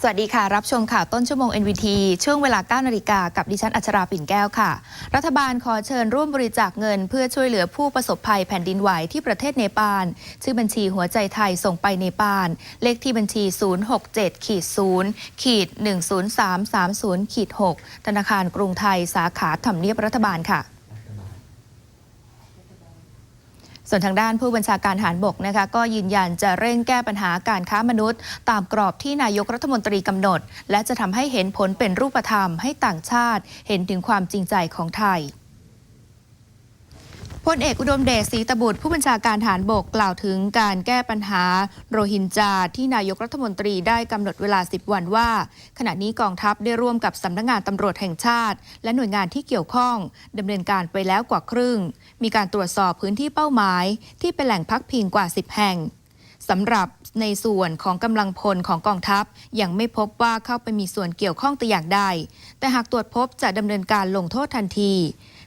สวัสดีค่ะ รับชมข่าวต้นชั่วโมง NVT ช่วงเวลา 9 นาฬิกากับดิฉันอัชราปิ่นแก้วค่ะ รัฐบาลขอเชิญร่วมบริจาคเงิน เพื่อช่วยเหลือผู้ประสบภัยแผ่นดินไหวที่ประเทศเนปาล ชื่อบัญชีหัวใจไทยส่งไปเนปาล เลขที่บัญชี 067ขีด0ขีด10330ขีด6ธนาคารกรุงไทยสาขาทำเนียบรัฐบาลค่ะ ส่วนทางด้านผู้บัญชาการทหารบกนะคะก็ยืนยันจะเร่งแก้ปัญหาการค้ามนุษย์ ตามกรอบที่นายกรัฐมนตรีกำหนด และจะทำให้เห็นผลเป็นรูปธรรมให้ต่างชาติ เห็นถึงความจริงใจของไทย พลเอกอุดมเดชศรีตบุตรผู้บัญชาการฐานบกกล่าวถึงการแก้ปัญหาโรฮินจาที่นายกรัฐมนตรีได้กำหนดเวลา 10 วันว่า ขณะนี้กองทัพได้ร่วมกับสำนักงงานตำรวจแห่งชาติ และหน่วยงานที่เกี่ยวข้องดำเนินการไปแล้วกว่าครึ่ง มีการตรวจสอบพื้นที่เป้าหมาย ที่เป็นแหล่งพักพิงกว่า 10 แห่ง สำหรับในส่วนของกำลังพลของกองทัพ ยังไม่พบว่าเข้าไปมีส่วนเกี่ยวข้องแต่อย่างใด แต่หากตรวจพบจะดำเนินการลงโทษทันที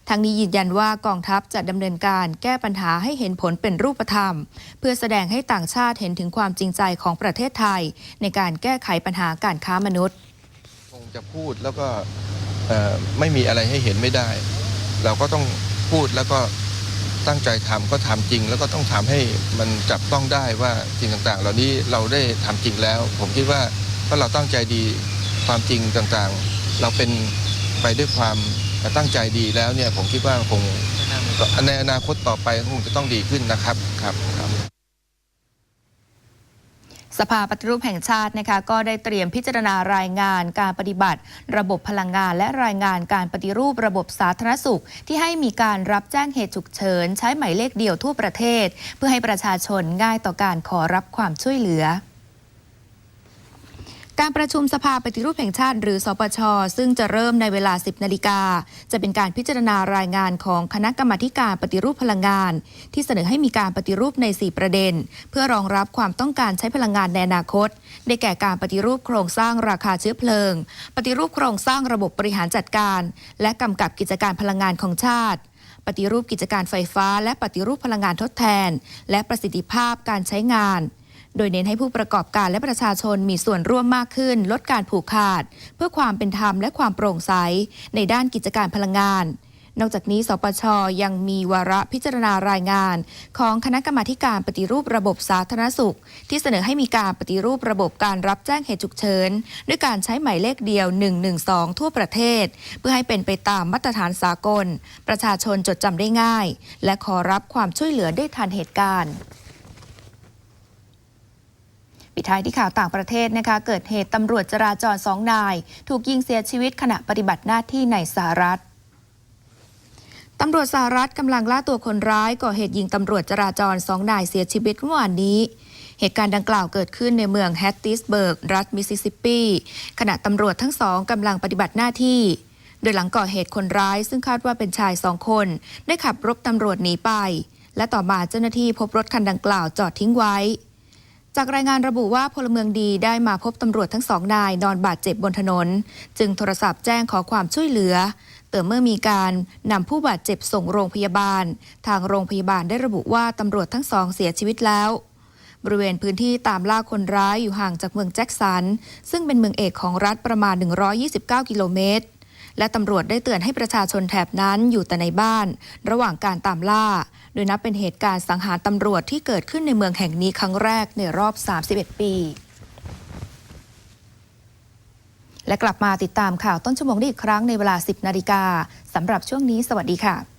ทั้งนี้ยืนยันว่ากองทัพจะดำเนินการแก้ปัญหาให้เห็นผลเป็นรูปธรรม เพื่อแสดงให้ต่างชาติเห็นถึงความจริงใจของประเทศไทย ในการแก้ไขปัญหาการค้ามนุษย์ คงจะพูดแล้วก็ไม่มีอะไรให้เห็นไม่ได้ เราก็ต้องพูดแล้วก็ ตั้งใจทำก็ทำจริง แล้วก็ต้องทำให้มันจับต้องได้ว่าสิ่งต่างๆ เหล่านี้เราได้ทำจริงแล้ว ผมคิดว่าถ้าเราตั้งใจดีความจริงต่างๆ เราเป็นไปด้วยความตั้งใจดีแล้วเนี่ยผมคิดว่าคงในอนาคตต่อไปคงจะต้องดีขึ้นนะครับครับครับ สภาปฏิรูปแห่งชาตินะคะก็ได้เตรียมพิจารณารายงานการปฏิบัติ ระบบพลังงาน และรายงานการปฏิรูประบบสาธารณสุข ที่ให้มีการรับแจ้งเหตุฉุกเฉิน ใช้หมายเลขเดียวทั่วประเทศ เพื่อให้ประชาชนง่ายต่อการขอรับความช่วยเหลือ การประชุมสภาปฏิรูปแห่งชาติ หรือสปช ซึ่งจะเริ่มในเวลา 10 นาฬิกา จะเป็นการพิจารณารายงานของคณะกรรมาการปฏิรูปพลังงาน ที่เสนอให้มีการปฏิรูปใน 4 ประเด็น เพื่อรองรับความต้องการใช้พลังงานในอนาคต ได้แก่การปฏิรูปโครงสร้างราคาเชื้อเพลิง ปฏิรูปโครงสร้างระบบบริหารจัดการ และกำกับกิจการพลังงานของชาติปฏิรูปกิจการไฟฟ้า และปฏิรูปพลังงานทดแทน และประสิทธิภาพการใช้งาน โดยเน้นให้ผู้ประกอบการและประชาชนมีส่วนร่วมมากขึ้น ลดการผูกขาด เพื่อความเป็นธรรมและความโปร่งใส ในด้านกิจการพลังงาน นอกจากนี้ สปชยังมีวาระพิจารณารายงาน ของคณะกรรมาการปฏิรูประบบสาธารณสุข ที่เสนอให้มีการปฏิรูประบบการรับแจ้งเหตุฉุกเฉินด้วยการใช้หมายเลขเดียว 112 ทั่วประเทศ เพื่อให้เป็นไปตามมาตรฐานสากล ประชาชนจดจำได้ง่าย และขอรับความช่วยเหลือได้ทันเหตุการณ์ ปิดท้ายที่ข่าวต่างประเทศนะคะ เกิดเหตุตำรวจจราจรสองนาย ถูกยิงเสียชีวิตขณะปฏิบัติหน้าที่ในสหรัฐตำรวจสหรัฐกำลังล่าตัวคนร้ายก่อเหตุยิงตำรวจจราจรสองนายเสียชีวิตเมื่อวานนี้ เหตุการณ์ดังกล่าวเกิดขึ้นในเมืองแฮตติสเบิร์ก รัฐมิสซิสซิปปีขณะตำรวจทั้งสองกำลังปฏิบัติหน้าที่ โดยหลังก่อเหตุคนร้าย ซึ่งคาดว่าเป็นชายสองคน ได้ขับรถตำรวจหนีไป และต่อมาเจ้าหน้าที่พบรถคันดังกล่าวจอดทิ้งไว้ จากรายงานระบุว่าพลเมืองดีได้มาพบตำรวจทั้งสองนายนอนบาดเจ็บบนถนน จึงโทรศัพท์แจ้งขอความช่วยเหลือแต่เมื่อมีการนำผู้บาดเจ็บส่งโรงพยาบาล ทางโรงพยาบาลได้ระบุว่าตำรวจทั้งสองเสียชีวิตแล้ว บริเวณพื้นที่ตามล่าคนร้ายอยู่ห่างจากเมืองแจ็คสัน ซึ่งเป็นเมืองเอกของรัฐประมาณ 129 กิโลเมตร และตำรวจได้เตือนให้ประชาชนแถบนั้นอยู่แต่ในบ้าน ระหว่างการตามล่า โดยนับเป็นเหตุการณ์สังหารตำรวจที่เกิดขึ้นในเมืองแห่งนี้ครั้งแรกในรอบ 31 ปีและกลับมาติดตามข่าวต้นชั่วโมงได้อีกครั้งในเวลา 10 นาฬิกาสำหรับช่วงนี้สวัสดีค่ะ